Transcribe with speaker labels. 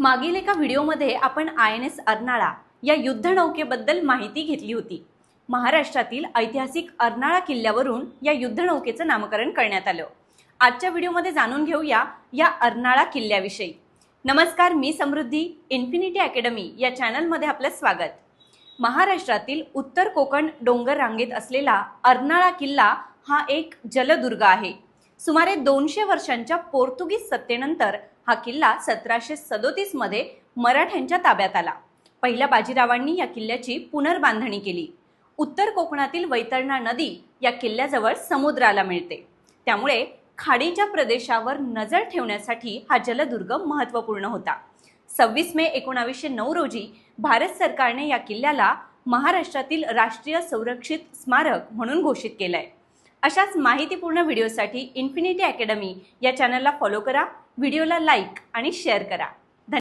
Speaker 1: मागील एका व्हिडिओमध्ये आपण आय एन एस अर्नाळा या युद्धनौकेबद्दल माहिती घेतली होती. महाराष्ट्रातील ऐतिहासिक अर्नाळा किल्ल्यावरून या युद्धनौकेचं नामकरण करण्यात आलं. आजच्या व्हिडिओमध्ये जाणून घेऊया या अर्नाळा किल्ल्याविषयी. नमस्कार मी समृद्धी इन्फिनिटी अकॅडमी या चॅनलमध्ये आपलं स्वागत. महाराष्ट्रातील उत्तर कोकण डोंगर रांगेत असलेला अर्नाळा किल्ला हा एक जलदुर्ग आहे. सुमारे दोनशे वर्षांच्या पोर्तुगीज सत्तेनंतर हा किल्ला सतराशे सदोतीसमध्ये मराठ्यांच्या ताब्यात आला. पहिल्या बाजीरावांनी या किल्ल्याची पुनर्बांधणी केली. उत्तर कोकणातील वैतरणा नदी या किल्ल्याजवळ समुद्राला मिळते. त्यामुळे खाडीच्या प्रदेशावर नजर ठेवण्यासाठी हा जलदुर्ग महत्त्वपूर्ण होता. सव्वीस मे एकोणावीसशे नऊ रोजी भारत सरकारने या किल्ल्याला महाराष्ट्रातील राष्ट्रीय संरक्षित स्मारक म्हणून घोषित केलंय. अशाच माहितीपूर्ण व्हिडिओसाठी इन्फिनिटी अकॅडमी या चॅनलला फॉलो करा. व्हिडिओला लाईक आणि शेअर करा.